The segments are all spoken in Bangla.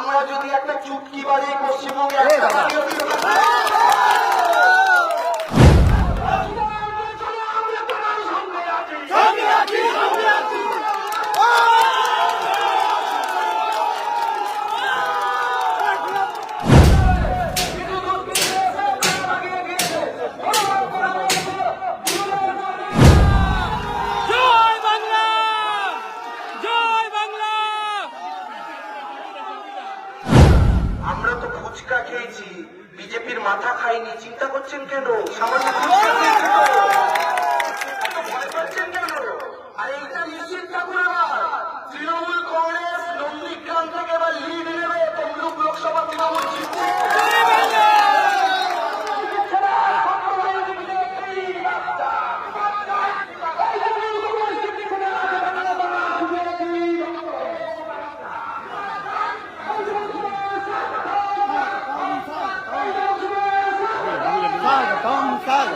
আমরা যদি একটা চুটকি বাজে পশ্চিমবঙ্গে একটা ফুচকা খেয়েছি। বিজেপির মাথা খাইনি। চিন্তা করছেন কেন? সামান্য ফুচকা খেয়েছি কেন?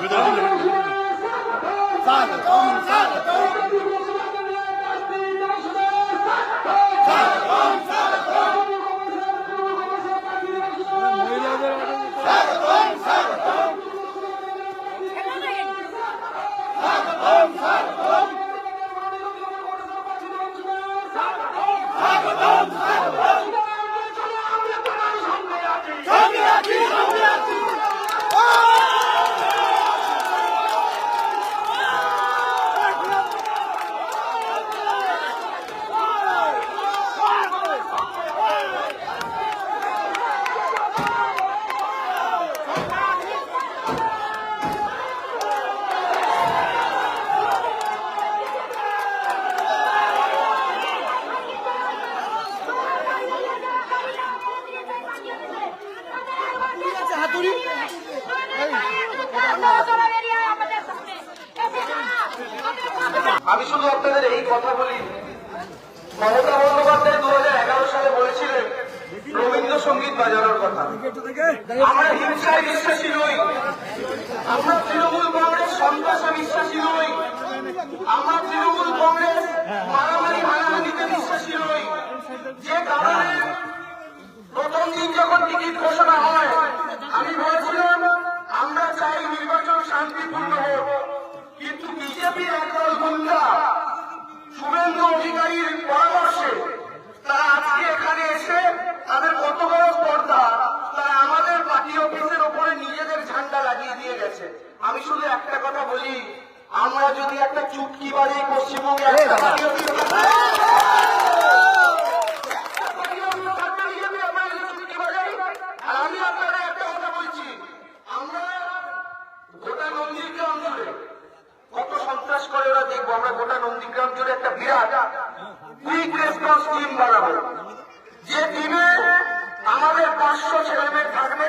さあ মমতা বন্দ্যোপাধ্যায় দু হাজার এগারো সালে বলেছিলেন, রবীন্দ্রসঙ্গীত বাজানোর কথা। আমরা হিংসায় বিশ্বাসী নই। আমরা তৃণমূল কংগ্রেস, সন্ত্রাসে বিশ্বাসী নই। আমরা তৃণমূল কংগ্রেস মারামারি, হানাহানিতে বিশ্বাসী নই। যে কারণে প্রথম দিন যখন টিকিট ঘোষণা হয় আমি বলেছিলাম আমরা চাই নির্বাচন শান্তিপূর্ণ হোক কিন্তু বিজেপির একদল গুন্ডা শুভেন্দু অধিকারীর পরামর্শে তারা আজকে এখানে এসে তাদের কত বড় স্পর্ধা তারা আমাদের পার্টি অফিসের ওপরে নিজেদের ঝান্ডা লাগিয়ে দিয়ে গেছে আমি শুধু একটা কথা বলি আমরা যদি একটা চুটকি বাজে পশ্চিমবঙ্গে একটা জাতীয় পতাকা- আর আমি আপনাদের একটা কথা বলছি আমরা গোটা নন্দীগ্রাম জুড়ে কত সন্ত্রাস করে ওরা দেখব আমরা গোটা নন্দীগ্রাম জুড়ে একটা বিরাট কুইক রেসপন্স টিম বানাবো। যে টিমে আমাদের পাঁচশো ছেলে মেয়ে থাকবে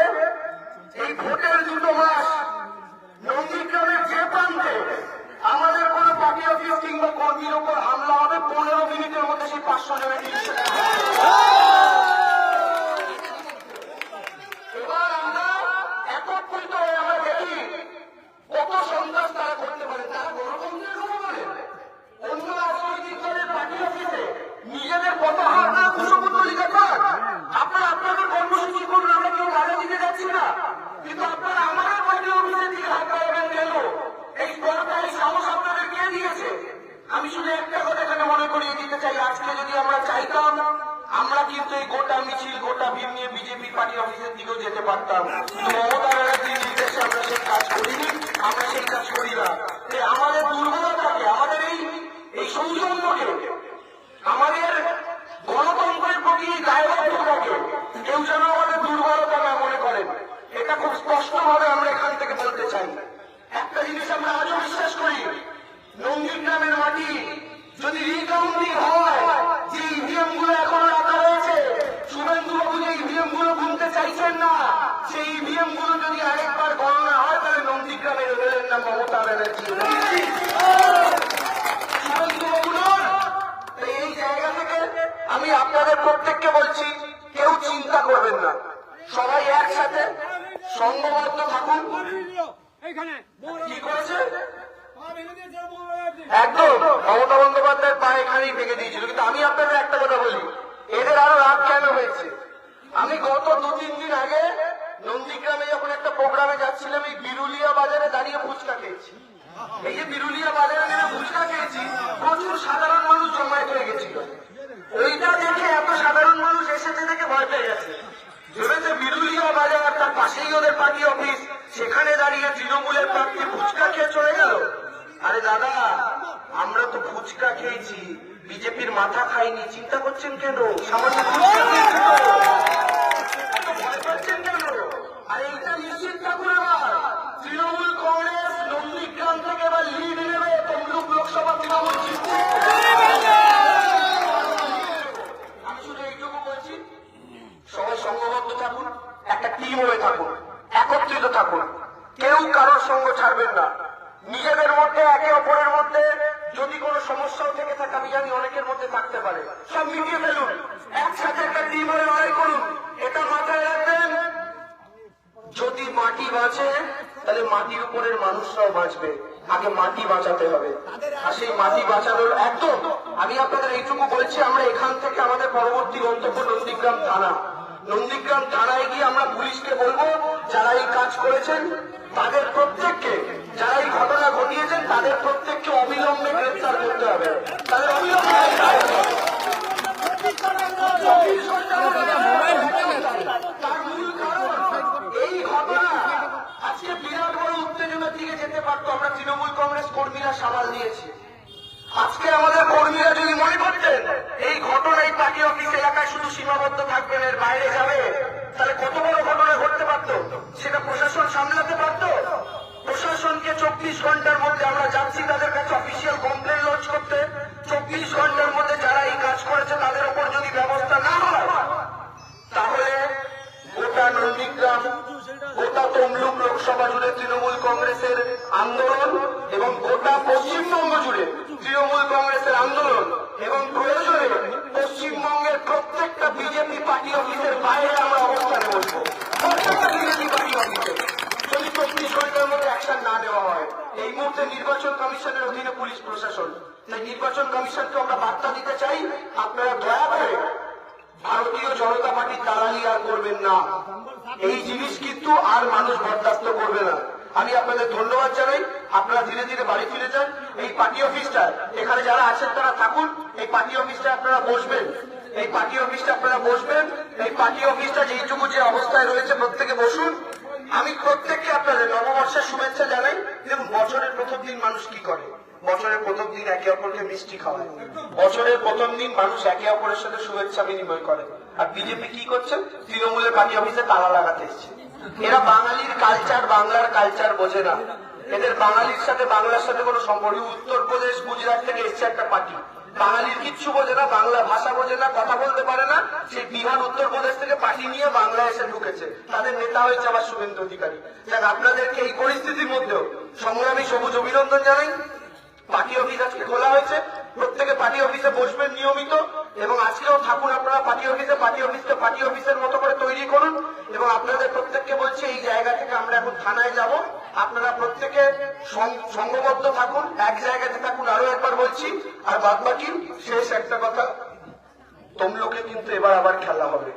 এই ভোটের দুটো মাস নন্দীগ্রামের যে প্রান্তে আমাদের কোনো পার্টি অফিস কিংবা কর্মীর ওপর হামলা হবে পনেরো মিনিটের মধ্যে সেই পাঁচশো জনের টিম সেটা এবার আমরা একত্রিত হয়ে আমরা দেখি কত সন্ত্রাস তারা করতে পারে তারা গণতন্ত্রের কথা বলে অন্য রাজনৈতিক দলের পার্টি অফিসে নিজেদের কত হামলা কুশপুত্তলি দেখান আপনারা আপনাদের কর্মসূচি করুন আমরা কেউ বাধা দিতে যাচ্ছি না কিন্তু আপনারা আমাদের পার্টি অফিসের দিকে হাত বাড়াবেন কেন এই সরকারি সাহস আপনাদের কে দিয়েছে আমি শুধু একটা কথা এখানে মনে করিয়ে দিতে চাই আজকে যদি আমরা চাইতাম, আমরা কিন্তু এই গোটা মিছিল, গোটা ভিড় নিয়ে বিজেপি পার্টি অফিসের দিকেও যেতে পারতাম। মমতা ব্যানার্জির নির্দেশে আমরা সেই কাজ করিনি, আমরা সেই কাজ করি না। আমাদের দুর্বলতাকে, আমাদের এই এই সৌজন্যকে, আমাদের গণতন্ত্রের প্রতি দায়বদ্ধতাকে কেউ যেন আমাদের দুর্বলতা না মনে করেন এটা খুব স্পষ্টভাবে আমরা এখান থেকে বলতে চাই একটা জিনিস আমরা আজও বিশ্বাস করি নন্দীগ্রামের মাটি যদি রিকাউন্টিং হয় যে ইভিএমগুলো এখনও রাখা রয়েছে শুভেন্দু বাবু যে ইভিএমগুলো গুনতে চাইছেন না সেই ইভিএমগুলো যদি আরেকবার গণনা হয় তাহলে নন্দীগ্রামের এমএলএর নাম মমতা ব্যানার্জি শুভেন্দু বাবু নন। তাই এই জায়গা থেকে আমি আপনাদের প্রত্যেককে বলছি কেউ চিন্তা করবেন না সবাই একসাথে সংঘবদ্ধ থাকুন এইখানে কি করেছে? একদম মমতা বন্দ্যোপাধ্যায়ের পা এখানেই ভেঙে দিয়েছিল কিন্তু আমি আপনাদের একটা কথা বলি এদের আরও রাগ কেন হয়েছে? আমি গত দু তিন দিন আগে নন্দীগ্রামে যখন একটা প্রোগ্রামে যাচ্ছিলাম এই বিরুলিয়া বাজারে দাঁড়িয়ে ফুচকা খেয়েছি। এই যে বিরুলিয়া বাজারে নেমে ফুচকা খেয়েছি প্রচুর সাধারণ মানুষ জমায়েত হয়ে গেছিল। ওইটা দেখে এত সাধারণ মানুষ এসেছে দেখে ভয় পেয়ে গেছে। ভেবেছে বিরুলিয়া বাজার তার পাশেই ওদের পার্টি অফিস সেখানে দাঁড়িয়ে তৃণমূলের প্রার্থী ফুচকা খেয়ে চলে গেল। আরে দাদা, আমরা তো ফুচকা খেয়েছি। বিজেপির মাথা খাইনি। চিন্তা করছেন কেন? সামান্য আর এইটা নিশ্চিত আবার তৃণমূল কংগ্রেস নন্দীগ্রাম থেকে এবার লিড নেবে তমলুক লোকসভা তৃণমূল জিতছে আমি শুধু এইটুকু বলছি সবাই সংঘবদ্ধ থাকুন একটা টিম হয়ে থাকুন একত্রিত থাকুন কেউ কারোর সঙ্গ ছাড়বেন না নিজেদের মধ্যে একে অপরের মধ্যে যদি কোনো সমস্যাও থেকে থাকে আমি জানি অনেকের মধ্যে থাকতে পারে সব মিটিয়ে ফেলুন একসাথে একটা টিম হয়ে লড়াই করুন এটা মাথায় রাখবেন যদি মাটি বাঁচে তাহলে মাটির উপরের মানুষরাও বাঁচবে। আগে মাটি বাঁচাতে হবে। আর সেই মাটি বাঁচানোর একদম, আমি আপনাদের এইটুকু বলছি, আমরা এখান থেকে আমাদের পরবর্তী গন্তব্য নন্দীগ্রাম থানা। নন্দীগ্রাম থানায় গিয়ে আমরা পুলিশকে বলব, যারা এই কাজ করেছেন, তাদের প্রত্যেককে, যারা এই ঘটনা ঘটিয়েছেন, তাদের প্রত্যেককে অবিলম্বে গ্রেফতার করতে হবে। তাদের অবিলম্বে গ্রেফতার করতে হবে। চব্বিশ ঘণ্টার মধ্যে তার মূল কারণ এই ঘটনা আজকে বিরাট উত্তেজনার দিকে যেতে পারতো, আমরা তৃণমূল কংগ্রেস কর্মীরা সামাল দিয়েছি। আজকে আমাদের কর্মীরা যদি মনে করতেন, এই ঘটনা এই পার্টি অফিস এলাকায় শুধু সীমাবদ্ধ থাকবেন, এর বাইরে যাবে, তাহলে কত বড় ঘটনা ঘটতে পারত? সেটা প্রশাসন সামলাতে পারত? প্রশাসনকে চব্বিশ ঘণ্টার মধ্যে আমরা যাচ্ছি তাদের কাছে অফিসিয়াল কমপ্লেন লঞ্চ করতে। চব্বিশ ঘণ্টার মধ্যে যারা এই কাজ করেছে, তাদের উপর যদি ব্যবস্থা না হয়, তাহলে গোটা নন্দীগ্রাম তমলুক লোকসভা জুড়ে তৃণমূল কংগ্রেসের আন্দোলন এবং গোটা পশ্চিমবঙ্গ জুড়ে তৃণমূল কংগ্রেসের আন্দোলন এবং প্রয়োজনে পশ্চিমবঙ্গের প্রত্যেকটা বিজেপি পার্টি অফিসের বাইরে আমরা অবস্থানে বসবো প্রত্যেকটা বিজেপি পার্টি অফিসে। যদি চব্বিশ ঘণ্টার মধ্যে অ্যাকশন না নেওয়া হয়, এই মুহূর্তে নির্বাচন কমিশনের অধীনে পুলিশ প্রশাসন। তাই নির্বাচন কমিশনকে আমরা বার্তা দিতে চাই, আপনারা দয়া করে ভারতীয় জনতা পার্টির দালালি আর করবেন না। এই জিনিস কিন্তু আর মানুষ বরদাস্ত করবে না। আমি আপনাদের ধন্যবাদ জানাই। আপনারা ধীরে ধীরে বাড়ি ফিরে যান। এই পার্টি অফিসটা, এখানে যারা আছেন তারা থাকুন। এই পার্টি অফিসটা আপনারা বসবেন। এই পার্টি অফিসটা আপনারা বসবেন। এই পার্টি অফিসটা যেইটুকু যে অবস্থায় রয়েছে প্রত্যেকে বসুন। আমি প্রত্যেককে আপনাদের নববর্ষের শুভেচ্ছা জানাই এবং বছরের প্রথম দিন মানুষ কি করে? বছরের প্রথম দিন একে অপরকে মিষ্টি খাওয়ায়। বছরের প্রথম দিন মানুষ একে অপরের সাথে শুভেচ্ছা বিনিময় করে। আর বিজেপি কি করছে? তৃণমূলের পার্টি অফিসে তালা লাগাতে এসছে। এরা বাঙালির কালচার বাংলার কালচার বোঝে না। এদের বাঙালির সাথে, বাংলার সাথে কোনো সম্পর্ক উত্তরপ্রদেশ, গুজরাট থেকে এসছে একটা পার্টি। বাঙালির কিচ্ছু বোঝে না, বাংলা ভাষা বোঝে না, কথা বলতে পারে না। সেই বিহার, উত্তরপ্রদেশ থেকে পার্টি নিয়ে বাংলা এসে ঢুকেছে। তাদের নেতা হয়েছে আবার শুভেন্দু অধিকারী। যাক, আপনাদেরকে এই পরিস্থিতির মধ্যেও সংগ্রামী সবুজ অভিনন্দন জানাই পার্টি অফিস আজকে খোলা হয়েছে প্রত্যেকে পার্টি অফিসে বসবেন নিয়মিত এবং আজকেও থাকুন আপনারা পার্টি অফিসে পার্টি অফিসকে পার্টি অফিসের মতো করে তৈরি করুন এবং আপনাদের প্রত্যেককে বলছি, এই জায়গা থেকে আমরা এখন থানায় যাব। আপনারা প্রত্যেকে সংঘবদ্ধ থাকুন। এক জায়গাতে থাকুন, আরও একবার বলছি। আর বাদ বাকি শেষ একটা কথা, তমলোকে কিন্তু এবার আবার খেলা হবে।